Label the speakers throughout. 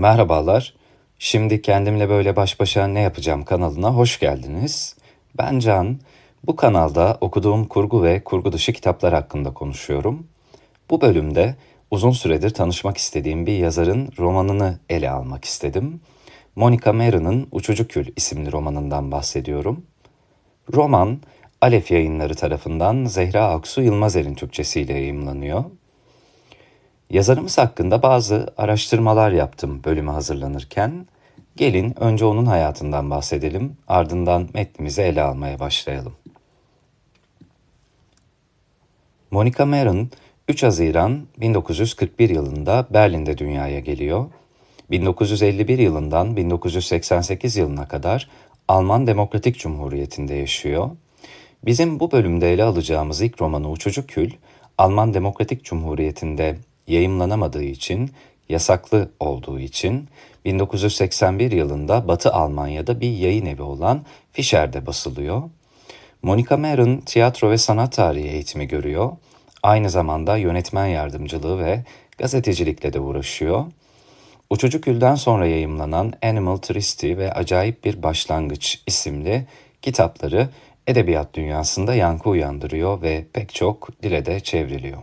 Speaker 1: Merhabalar. Şimdi kendimle böyle baş başa ne yapacağım kanalına hoş geldiniz. Ben Can. Bu kanalda okuduğum kurgu ve kurgu dışı kitaplar hakkında konuşuyorum. Bu bölümde uzun süredir tanışmak istediğim bir yazarın romanını ele almak istedim. Monica Maron'ın Uçucu Kül isimli romanından bahsediyorum. Roman, Alef yayınları tarafından Zehra Aksu Yılmazer'in Türkçesiyle yayımlanıyor. Yazarımız hakkında bazı araştırmalar yaptım bölüme hazırlanırken. Gelin önce onun hayatından bahsedelim, ardından metnimizi ele almaya başlayalım. Monica Maron 3 Haziran 1941 yılında Berlin'de dünyaya geliyor. 1951 yılından 1988 yılına kadar Alman Demokratik Cumhuriyeti'nde yaşıyor. Bizim bu bölümde ele alacağımız ilk romanı Uçucu Kül, Alman Demokratik Cumhuriyeti'nde yayımlanamadığı için, yasaklı olduğu için 1981 yılında Batı Almanya'da bir yayın evi olan Fischer'de basılıyor. Monica Maron tiyatro ve sanat tarihi eğitimi görüyor. Aynı zamanda yönetmen yardımcılığı ve gazetecilikle de uğraşıyor. Uçucu Kül'den sonra yayımlanan Animal Tristy ve Acayip Bir Başlangıç isimli kitapları edebiyat dünyasında yankı uyandırıyor ve pek çok dile de çevriliyor.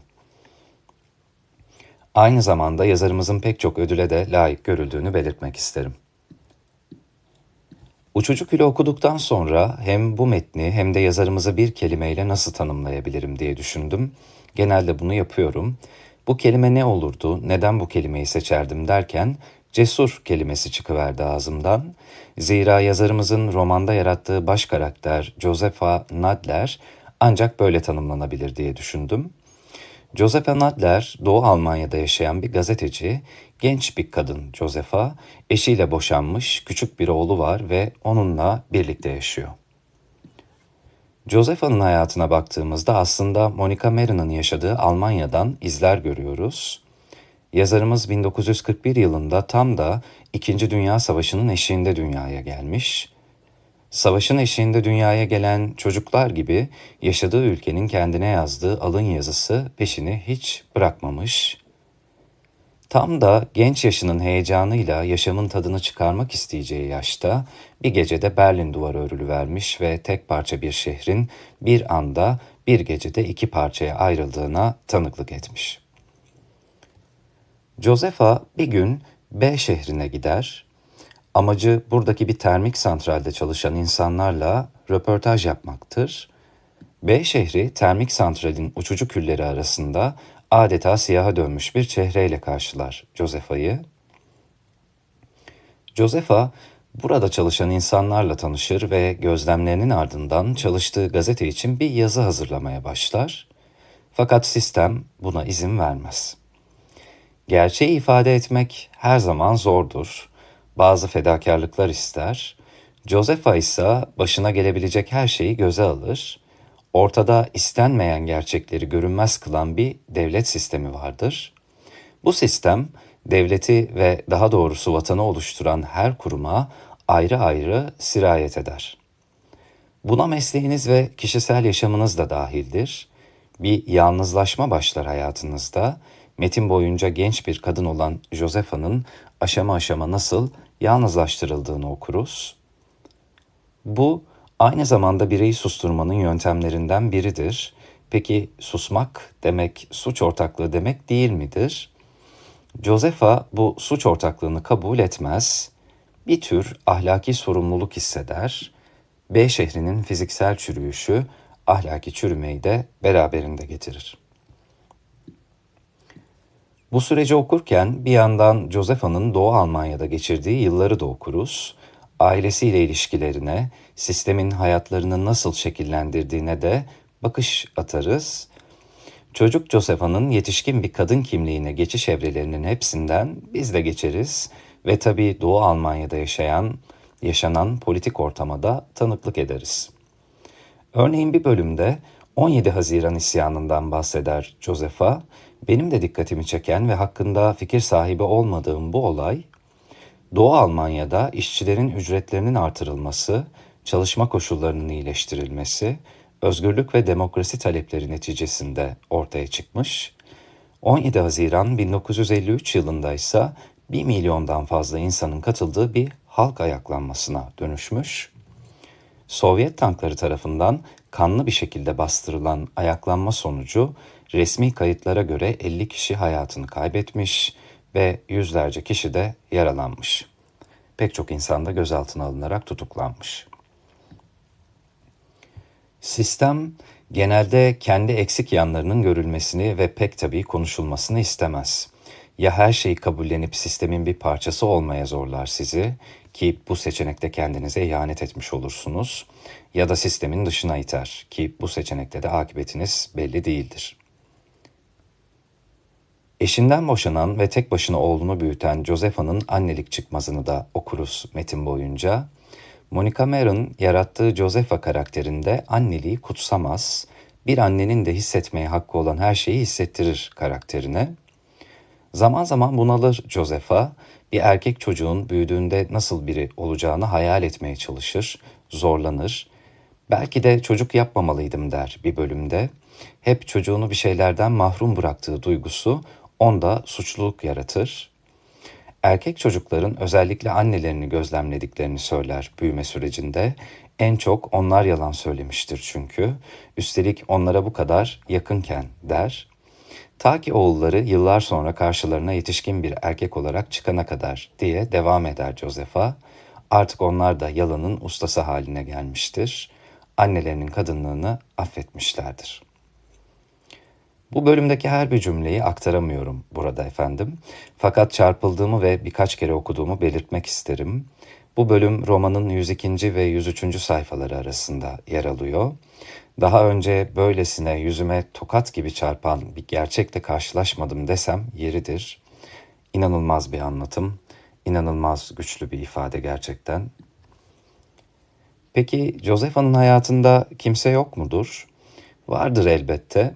Speaker 1: Aynı zamanda yazarımızın pek çok ödüle de layık görüldüğünü belirtmek isterim. Uçucu Kül'ü okuduktan sonra hem bu metni hem de yazarımızı bir kelimeyle nasıl tanımlayabilirim diye düşündüm. Genelde bunu yapıyorum. Bu kelime ne olurdu, neden bu kelimeyi seçerdim derken cesur kelimesi çıkıverdi ağzımdan. Zira yazarımızın romanda yarattığı baş karakter Josefa Nadler ancak böyle tanımlanabilir diye düşündüm. Josefa Nadler, Doğu Almanya'da yaşayan bir gazeteci, genç bir kadın Josefa, eşiyle boşanmış, küçük bir oğlu var ve onunla birlikte yaşıyor. Josefa'nın hayatına baktığımızda aslında Monica Maron'ın yaşadığı Almanya'dan izler görüyoruz. Yazarımız 1941 yılında tam da İkinci Dünya Savaşı'nın eşiğinde dünyaya gelmiş. Savaşın eşiğinde dünyaya gelen çocuklar gibi yaşadığı ülkenin kendine yazdığı alın yazısı peşini hiç bırakmamış. Tam da genç yaşının heyecanıyla yaşamın tadını çıkarmak isteyeceği yaşta bir gecede Berlin duvarı örülü vermiş ve tek parça bir şehrin bir anda bir gecede iki parçaya ayrıldığına tanıklık etmiş. Josefa bir gün B şehrine gider. Amacı buradaki bir termik santralde çalışan insanlarla röportaj yapmaktır. B şehri termik santralin uçucu külleri arasında adeta siyaha dönmüş bir çehreyle karşılar Josefa'yı. Josefa burada çalışan insanlarla tanışır ve gözlemlerinin ardından çalıştığı gazete için bir yazı hazırlamaya başlar. Fakat sistem buna izin vermez. Gerçeği ifade etmek her zaman zordur. Bazı fedakarlıklar ister. Josefa ise başına gelebilecek her şeyi göze alır ortada istenmeyen gerçekleri görünmez kılan bir devlet sistemi vardır. Bu sistem devleti ve daha doğrusu vatanı oluşturan her kuruma ayrı ayrı sirayet eder. Buna mesleğiniz ve kişisel yaşamınız da dahildir. Bir yalnızlaşma başlar hayatınızda. Metin boyunca genç bir kadın olan Josefa'nın aşama aşama nasıl yalnızlaştırıldığını okuruz. Bu aynı zamanda bireyi susturmanın yöntemlerinden biridir. Peki susmak demek suç ortaklığı demek değil midir? Josefa bu suç ortaklığını kabul etmez. Bir tür ahlaki sorumluluk hisseder. B şehrinin fiziksel çürüyüşü ahlaki çürümeyi de beraberinde getirir. Bu süreci okurken bir yandan Josefa'nın Doğu Almanya'da geçirdiği yılları da okuruz ailesiyle ilişkilerine, sistemin hayatlarını nasıl şekillendirdiğine de bakış atarız. Çocuk Josefa'nın yetişkin bir kadın kimliğine geçiş evrelerinin hepsinden biz de geçeriz ve tabii Doğu Almanya'da yaşayan, yaşanan politik ortama da tanıklık ederiz. Örneğin bir bölümde 17 Haziran isyanından bahseder Josefa. Benim de dikkatimi çeken ve hakkında fikir sahibi olmadığım bu olay Doğu Almanya'da işçilerin ücretlerinin artırılması, çalışma koşullarının iyileştirilmesi, özgürlük ve demokrasi talepleri neticesinde ortaya çıkmış. 17 Haziran 1953 yılında ise bir milyondan fazla insanın katıldığı bir halk ayaklanmasına dönüşmüş. Sovyet tankları tarafından kanlı bir şekilde bastırılan ayaklanma sonucu resmi kayıtlara göre 50 kişi hayatını kaybetmiş ve yüzlerce kişi de yaralanmış. Pek çok insan da gözaltına alınarak tutuklanmış. Sistem genelde kendi eksik yanlarının görülmesini ve pek tabii konuşulmasını istemez. Ya her şeyi kabullenip sistemin bir parçası olmaya zorlar sizi ki bu seçenekte kendinize ihanet etmiş olursunuz ya da sistemin dışına iter ki bu seçenekte de akıbetiniz belli değildir. Eşinden boşanan ve tek başına oğlunu büyüten Josepha'nın annelik çıkmazını da okuruz metin boyunca. Monica Maron yarattığı Josepha karakterinde anneliği kutsamaz, bir annenin de hissetmeye hakkı olan her şeyi hissettirir karakterine. Zaman zaman bunalır Josepha, bir erkek çocuğun büyüdüğünde nasıl biri olacağını hayal etmeye çalışır, zorlanır. Belki de çocuk yapmamalıydım der bir bölümde. Hep çocuğunu bir şeylerden mahrum bıraktığı duygusu onda suçluluk yaratır. Erkek çocukların özellikle annelerini gözlemlediklerini söyler büyüme sürecinde. En çok onlar yalan söylemiştir çünkü. Üstelik onlara bu kadar yakınken der. Ta ki oğulları yıllar sonra karşılarına yetişkin bir erkek olarak çıkana kadar diye devam eder Josefa. Artık onlar da yalanın ustası haline gelmiştir. Annelerinin kadınlığını affetmişlerdir. Bu bölümdeki her bir cümleyi aktaramıyorum burada efendim. Fakat çarpıldığımı ve birkaç kere okuduğumu belirtmek isterim. Bu bölüm romanın 102. ve 103. sayfaları arasında yer alıyor. Daha önce böylesine yüzüme tokat gibi çarpan bir gerçekle karşılaşmadım desem yeridir. İnanılmaz bir anlatım, inanılmaz güçlü bir ifade gerçekten. Peki Josepha'nın hayatında kimse yok mudur? Vardır elbette.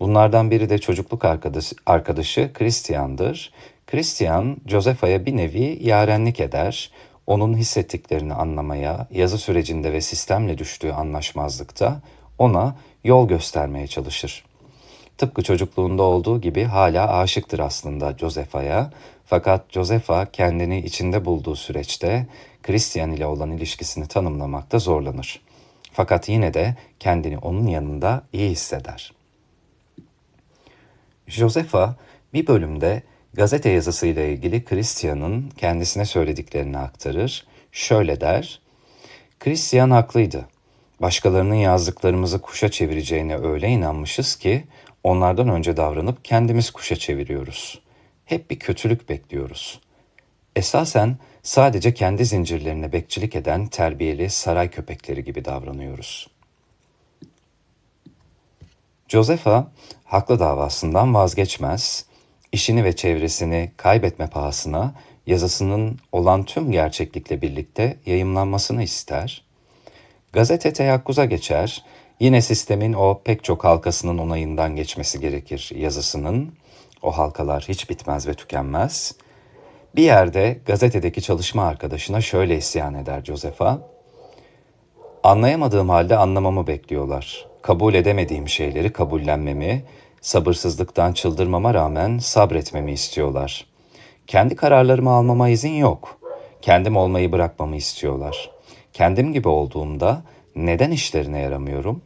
Speaker 1: Bunlardan biri de çocukluk arkadaşı, arkadaşı Christian'dır. Christian, Josepha'ya bir nevi yarenlik eder. Onun hissettiklerini anlamaya, yazı sürecinde ve sistemle düştüğü anlaşmazlıkta ona yol göstermeye çalışır. Tıpkı çocukluğunda olduğu gibi hala aşıktır aslında Josepha'ya. Fakat Josepha kendini içinde bulduğu süreçte Christian ile olan ilişkisini tanımlamakta zorlanır. Fakat yine de kendini onun yanında iyi hisseder. Josepha bir bölümde gazete yazısıyla ilgili Christian'ın kendisine söylediklerini aktarır. Şöyle der, Christian haklıydı. Başkalarının yazdıklarımızı kuşa çevireceğine öyle inanmışız ki onlardan önce davranıp kendimiz kuşa çeviriyoruz. Hep bir kötülük bekliyoruz. Esasen sadece kendi zincirlerine bekçilik eden terbiyeli saray köpekleri gibi davranıyoruz. Josepha haklı davasından vazgeçmez, işini ve çevresini kaybetme pahasına yazısının olan tüm gerçeklikle birlikte yayımlanmasını ister. Gazete teyakkuza geçer, yine sistemin o pek çok halkasının onayından geçmesi gerekir yazısının. O halkalar hiç bitmez ve tükenmez. Bir yerde gazetedeki çalışma arkadaşına şöyle isyan eder Josepha. Anlayamadığım halde anlamamı bekliyorlar. Kabul edemediğim şeyleri kabullenmemi, sabırsızlıktan çıldırmama rağmen sabretmemi istiyorlar. Kendi kararlarımı almama izin yok. Kendim olmayı bırakmamı istiyorlar. Kendim gibi olduğumda neden işlerine yaramıyorum?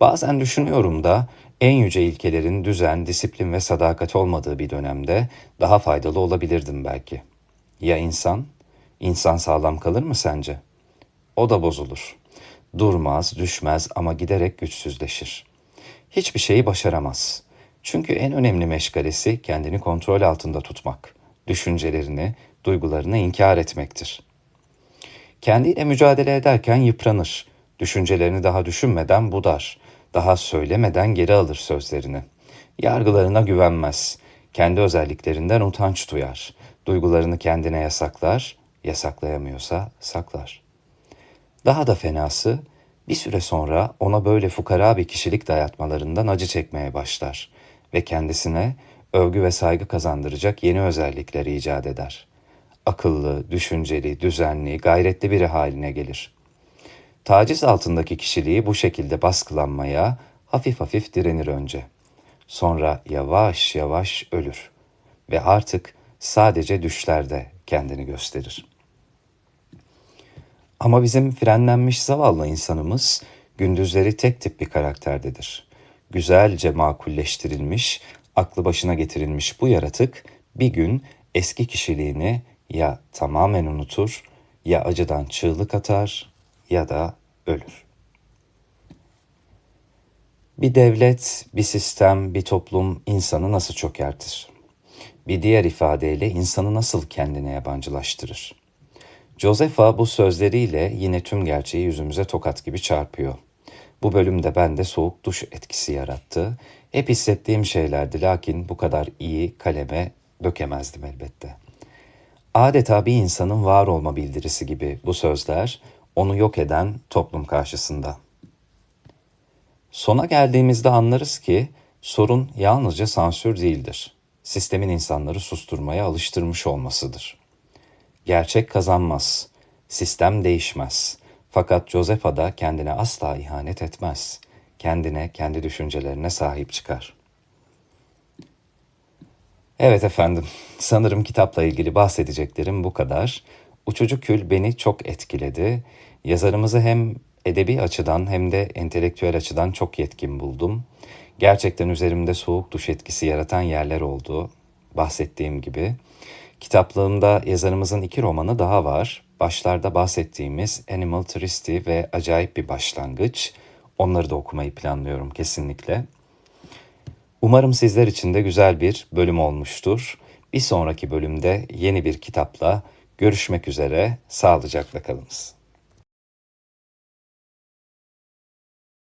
Speaker 1: Bazen düşünüyorum da en yüce ilkelerin düzen, disiplin ve sadakat olmadığı bir dönemde daha faydalı olabilirdim belki. Ya insan? İnsan sağlam kalır mı sence? O da bozulur. Durmaz, düşmez ama giderek güçsüzleşir. Hiçbir şeyi başaramaz. Çünkü en önemli meşgalesi kendini kontrol altında tutmak, düşüncelerini, duygularını inkar etmektir. Kendiyle mücadele ederken yıpranır, düşüncelerini daha düşünmeden budar, daha söylemeden geri alır sözlerini. Yargılarına güvenmez, kendi özelliklerinden utanç duyar, duygularını kendine yasaklar, yasaklayamıyorsa saklar.'' Daha da fenası bir süre sonra ona böyle fukara bir kişilik dayatmalarından acı çekmeye başlar ve kendisine övgü ve saygı kazandıracak yeni özellikler icat eder. Akıllı, düşünceli, düzenli, gayretli biri haline gelir. Taciz altındaki kişiliği bu şekilde baskılanmaya hafif hafif direnir önce. Sonra yavaş yavaş ölür ve artık sadece düşlerde kendini gösterir. Ama bizim frenlenmiş zavallı insanımız gündüzleri tek tip bir karakterdedir. Güzelce makulleştirilmiş, aklı başına getirilmiş bu yaratık bir gün eski kişiliğini ya tamamen unutur, ya acıdan çığlık atar ya da ölür. Bir devlet, bir sistem, bir toplum insanı nasıl çökertir? Bir diğer ifadeyle insanı nasıl kendine yabancılaştırır? Josefa bu sözleriyle yine tüm gerçeği yüzümüze tokat gibi çarpıyor. Bu bölümde bende soğuk duş etkisi yarattı. Hep hissettiğim şeylerdi lakin bu kadar iyi kaleme dökemezdim elbette. Adeta bir insanın var olma bildirisi gibi bu sözler onu yok eden toplum karşısında. Sona geldiğimizde anlarız ki sorun yalnızca sansür değildir. Sistemin insanları susturmaya alıştırmış olmasıdır. Gerçek kazanmaz, sistem değişmez. Fakat Josefa da kendine asla ihanet etmez. Kendine, kendi düşüncelerine sahip çıkar. Evet efendim, sanırım kitapla ilgili bahsedeceklerim bu kadar. Uçucu Kül beni çok etkiledi. Yazarımızı hem edebi açıdan hem de entelektüel açıdan çok yetkin buldum. Gerçekten üzerimde soğuk duş etkisi yaratan yerler oldu. Bahsettiğim gibi. Kitaplığımda yazarımızın iki romanı daha var. Başlarda bahsettiğimiz Animal Tristy ve Acayip Bir Başlangıç. Onları da okumayı planlıyorum kesinlikle. Umarım sizler için de güzel bir bölüm olmuştur. Bir sonraki bölümde yeni bir kitapla görüşmek üzere. Sağlıcakla kalınız.